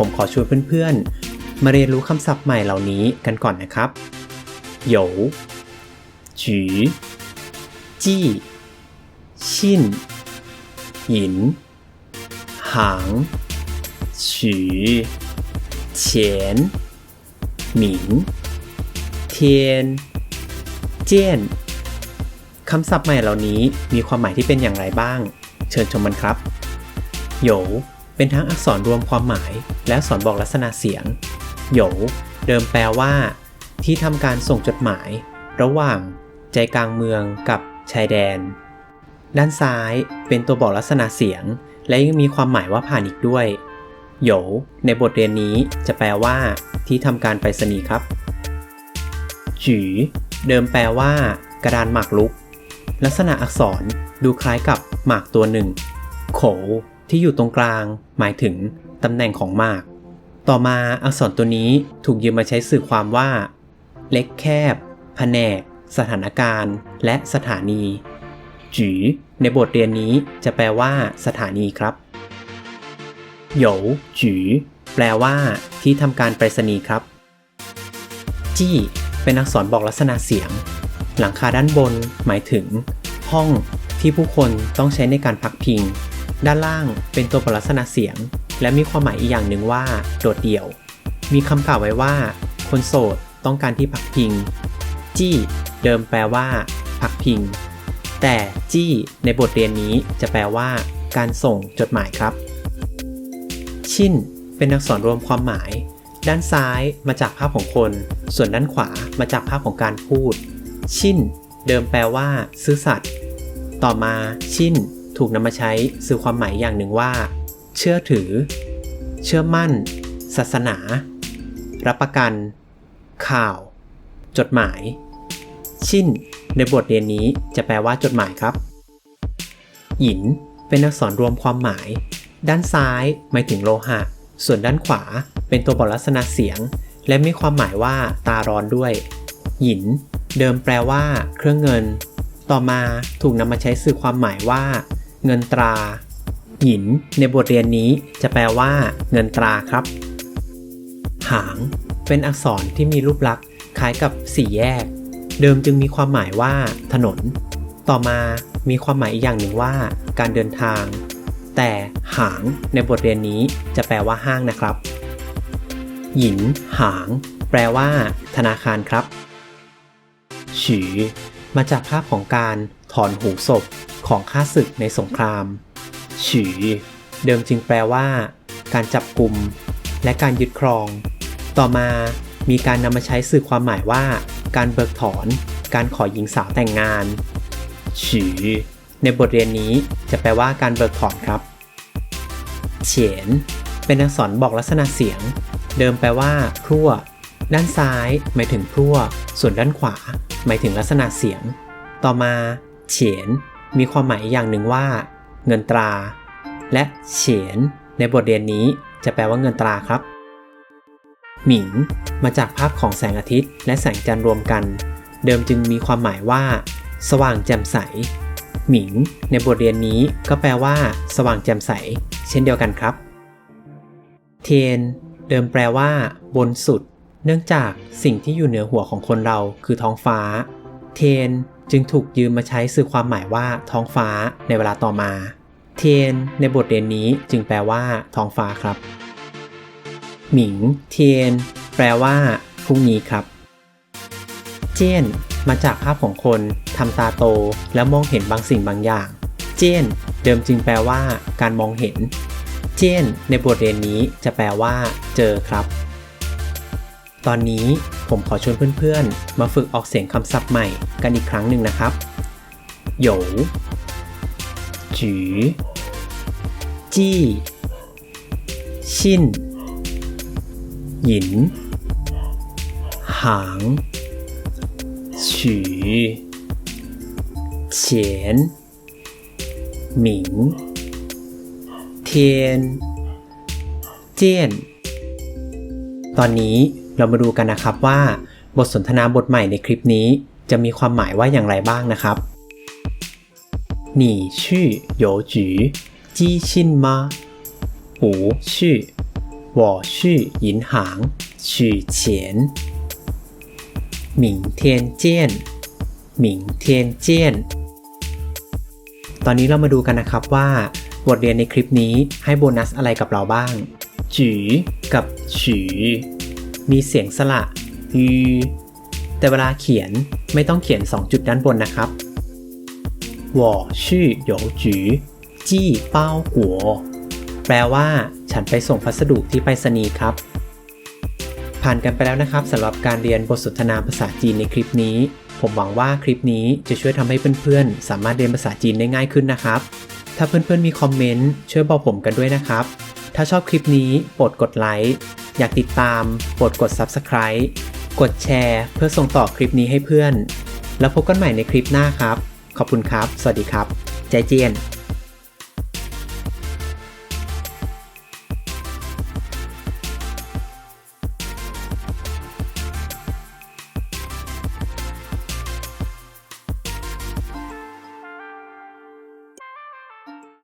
ผมขอชวนเพื่อนๆ มาเรียนรู้คำศัพท์ใหม่เหล่านี้กันก่อนนะครับ有举จี้ชินหยิน หางฉือเฉียนหมิงเทียน เจียนคำศัพท์ใหม่เหล่านี้มีความหมายที่เป็นอย่างไรบ้าง เชิญชมมันครับโหย เป็นทั้งอักษรรวมความหมาย และอักษรบอกลักษณะเสียง โหยเดิมแปลว่า ที่ทำการส่งจดหมาย ระหว่าง ใจกลางเมืองกับชายแดน ด้านซ้ายเป็นตัวบอกลักษณะเสียง และยังมีความหมายว่าผ่านอีกด้วยโหยในบทเรียนนี้จะแปลว่า ที่ทำการไปรษณีย์ครับจือเดิมแปลว่า กระดานหมากรุก ลักษณะอักษรดูคล้ายกับหมากตัวหนึ่งโข ที่อยู่ตรงกลาง หมายถึงตำแหน่งของมาก ต่อมาอักษรตัวนี้ถูกยืมมาใช้สื่อความว่า เล็กแคบ แผนก สถานการณ์ และสถานีจือในบทเรียนนี้จะแปลว่า สถานีครับโหยจือแปลว่า ที่ทำการไปรษณีย์ครับ จี้ เป็นอักษรบอกลักษณะเสียง หลังคาด้านบน หมายถึง ห้องที่ผู้คนต้องใช้ในการพักพิง ด้านล่างเป็นตัวบอกลักษณะเสียง และมีความหมายอีกอย่างหนึ่งว่า โดดเดี่ยว มีคำกล่าวไว้ว่า คนโสดต้องการที่พักพิง จี้ เดิมแปลว่า พักพิง แต่จี้ในบทเรียนนี้จะแปลว่า การส่งจดหมายครับ ชินเป็นอักษรรวมความหมาย ด้านซ้ายมาจากภาพของคน ส่วนด้านขวามาจากภาพของการพูด ชินเดิมแปลว่า ซื่อสัตย์ต่อมา ชิน ถูกนำมาใช้สื่อความหมายอย่างหนึ่งว่า เชื่อถือ เชื่อมั่น ศาสนา รับประกัน ข่าว จดหมาย ชินในบทเรียนนี้จะแปลว่าจดหมายครับ หยิน เป็นอักษรรวมความหมาย ด้านซ้ายหมายถึงโลหะ ส่วนด้านขวาเป็นตัวบอกลักษณะเสียง และมีความหมายว่าตาร้อนด้วย หยิน เดิมแปลว่า เครื่องเงิน ต่อมาถูกนำมาใช้สื่อความหมายว่า เงินตรา หยินในบทเรียนนี้จะแปลว่าเงินตราครับ หาง เป็นอักษรที่มีรูปลักษณ์คล้ายกับสี่แยก เดิมจึงมีความหมายว่า ถนน ต่อมามีความหมายอีกอย่างหนึ่งว่า การเดินทาง แต่หางในบทเรียนนี้จะแปลว่าห้างนะครับ หยินหาง แปลว่า ธนาคารครับฉือมาจากภาพของการ ถอนหูศพของข้าศึกในสงครามฉือเดิมจึงแปลว่า การจับกลุ่มและการยึดครอง ต่อมามีการนำมาใช้สื่อความหมายว่า การเบิกถอน การขอหญิงสาวแต่งงานฉือในบทเรียนนี้จะแปลว่าการเบิกถอนครับเฉียนเป็นอักษรบอกลักษณะเสียง เดิมแปลว่าพรั่ว ด้านซ้าย หมายถึงพรั่ว ส่วนด้านขวา หมายถึงลักษณะเสียง ต่อมา เฉียน มีความหมายอีกอย่างหนึ่งว่า เงินตรา และเฉียน ในบทเรียนนี้จะแปลว่าเงินตราครับ หมิง มาจากภาพของแสงอาทิตย์ และแสงจันทร์รวมกัน เดิมจึงมีความหมายว่า สว่างแจ่มใส หมิง ในบทเรียนนี้ก็แปลว่า สว่างแจ่มใส เช่นเดียวกันครับ เทียน เดิมแปลว่า บนสุด เนื่องจากสิ่งที่อยู่เหนือหัวของคนเราคือท้องฟ้า เทียน จึงถูกยืมมาใช้สื่อความหมายว่าท้องฟ้าในเวลาต่อมา เทียนในบทเรียนนี้จึงแปลว่าท้องฟ้าครับ หมิง เทียน แปลว่าพรุ่งนี้ครับ เจียน มาจากภาพของคนทำตาโต แล้วมองเห็นบางสิ่งบางอย่าง เจียน เดิมจึงแปลว่า การมองเห็น เจียน ในบทเรียนนี้จะแปลว่า เจอครับ ตอนนี้ ผมขอชวนเพื่อนๆ มาฝึกออกเสียงคำศัพท์ใหม่กันอีกครั้งหนึ่งนะครับโหยจือจี้ ชินหยิน หางฉือเฉียน หมิง เทียน เจียน ตอนนี้ เรามาดูกันนะครับว่า บทสนทนาบทใหม่ในคลิปนี้จะมีความหมายว่าอย่างไรบ้างนะครับ你去邮局寄信吗不去 我去银行取钱明天见明天见ตอนนี้เรามาดูกันนะครับว่า บทเรียนในคลิปนี้ให้โบนัสอะไรกับเราบ้างจือกับฉือ มีเสียงสระอือ แต่เวลาเขียนไม่ต้องเขียน 2 จุดด้านบนนะครับวอชื่อหยงจือจี้เป้าหัว แปลว่า ฉันไปส่งพัสดุที่ไปรษณีย์ครับ ผ่านกันไปแล้วนะครับสำหรับการเรียนบทสนทนาภาษาจีนในคลิปนี้ ผมหวังว่าคลิปนี้จะช่วยทำให้เพื่อนๆ สามารถเรียนภาษาจีนได้ง่ายขึ้นนะครับ ถ้าเพื่อนๆมีคอมเมนต์ช่วยบอกผมกันด้วยนะครับ ถ้าชอบคลิปนี้โปรดกดไลค์ อยากติดตามโปรดกด Subscribe กดแชร์เพื่อส่งต่อคลิปนี้ให้เพื่อน แล้วพบกันใหม่ในคลิปหน้าครับ ขอบคุณครับ สวัสดีครับ ใจเจียน